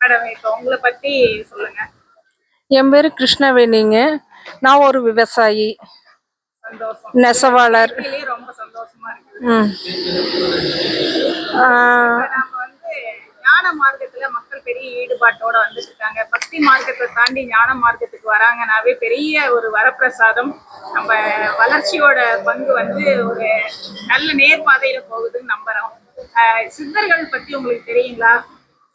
Madam இப்போ உங்களை பத்தி சொல்லுங்க. என் பேர் கிருஷ்ணவேணிங்க நான் ஒரு விவசாயி. நெசவாளர். ரொம்ப சந்தோஷமா வந்து ஞான மார்க்கத்துல மக்கள் பெரிய ஈடுபாட்டோட வந்துட்டு இருக்காங்க பக்தி மார்க்கத்தை தாண்டி ஞான மார்க்கத்துக்கு வராங்கனாவே பெரிய ஒரு வரப்பிரசாதம். நம்ம வளர்ச்சியோட பங்கு வந்து ஒரு நல்ல நேர்பாதையில போகுதுன்னு நம்புறோம். சித்தர்கள் பத்தி உங்களுக்கு தெரியுங்களா?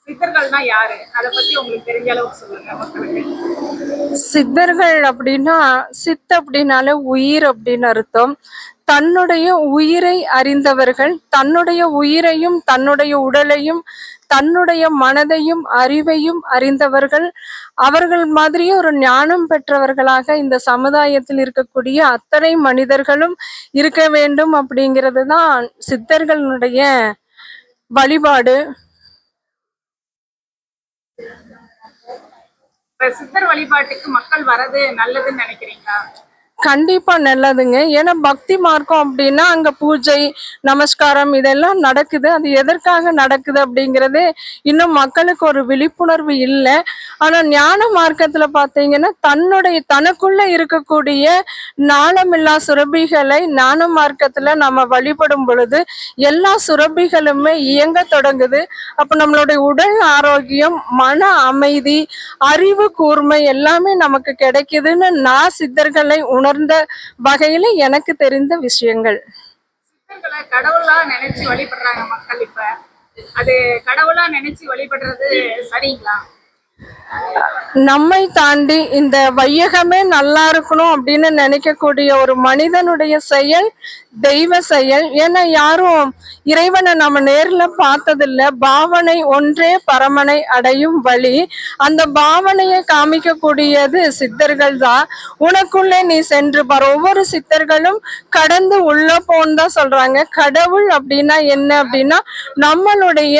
சித்தர்கள்னா யாரு? அதை பத்தி உங்களுக்கு தெரிஞ்ச அளவுக்கு சொல்லுங்க. சித்தர்கள் அப்படின்னா சித் அப்படின்னாலே உயிர் அப்படின்னு அர்த்தம். தன்னுடைய உயிரை அறிந்தவர்கள் தன்னுடைய உயிரையும் தன்னுடைய உடலையும் தன்னுடைய மனதையும் அறிவையும் அறிந்தவர்கள். அவர்கள் மாதிரியே ஒரு ஞானம் பெற்றவர்களாக இந்த சமுதாயத்தில் இருக்கக்கூடிய அத்தனை மனிதர்களும் இருக்க வேண்டும் அப்படிங்கிறது தான் சித்தர்களுடைய வழிபாடு. இப்ப சித்தர் வழிபாட்டுக்கு மக்கள் வரது நல்லதுன்னு நினைக்கிறீங்களா? கண்டிப்பா நல்லதுங்க. ஏன்னா பக்தி மார்க்கம் அப்படின்னா அங்க பூஜை நமஸ்காரம் இதெல்லாம் நடக்குது. அது எதற்காக நடக்குது அப்படிங்கிறது இன்னும் மக்களுக்கு ஒரு விழிப்புணர்வு இல்லை. ஆனா ஞான மார்க்கத்துல பாத்தீங்கன்னா தன்னுடைய தனக்குள்ள இருக்கக்கூடிய நாளமில்லா சுரபிகளை ஞான மார்க்கத்துல நம்ம வழிபடும் பொழுது எல்லா சுரபிகளுமே இயங்க தொடங்குது. அப்ப நம்மளுடைய உடல் ஆரோக்கியம் மன அமைதி அறிவு கூர்மை எல்லாமே நமக்கு கிடைக்குதுன்னு நான் சித்தர்களை உணர் சார்ந்த வகையில எனக்கு தெரிந்த விஷயங்கள். கடவுளா நினைச்சு வழிபடுறாங்க மக்கள் இப்ப. அது கடவுளா நினைச்சு வழிபடுறது சரிங்களா? நம்மை தாண்டி இந்த வையகமே நல்லா இருக்கணும் அப்படின்னு நினைக்கக்கூடிய ஒரு மனிதனுடைய செயல் தெய்வ செயல். ஏன்னா யாரும் இறைவனை நம்ம நேர்ல பார்த்ததில்ல. பாவனை ஒன்றே பரமனை அடையும் வழி. அந்த பாவனையை காமிக்கக்கூடியது சித்தர்கள் தான். உனக்குள்ளே நீ சென்று பார். ஒவ்வொரு சித்தர்களும் கடந்து உள்ள போன்னு தான் சொல்றாங்க. கடவுள் அப்படின்னா என்ன அப்படின்னா நம்மளுடைய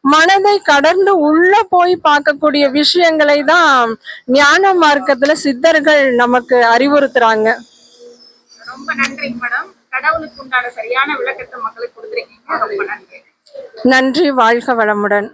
மனதை கடந்து உள்ள போய் பார்க்கக்கூடிய விஷயங்களை தான் ஞான மார்க்கத்துல சித்தர்கள் நமக்கு அறிவுறுத்துறாங்க. ரொம்ப நன்றி மேடம். கடவுளுக்கு உண்டான சரியான விளக்கத்தை மக்களுக்கு கொடுத்துருக்கீங்க. ரொம்ப நன்றி. நன்றி வாழ்க வளமுடன்.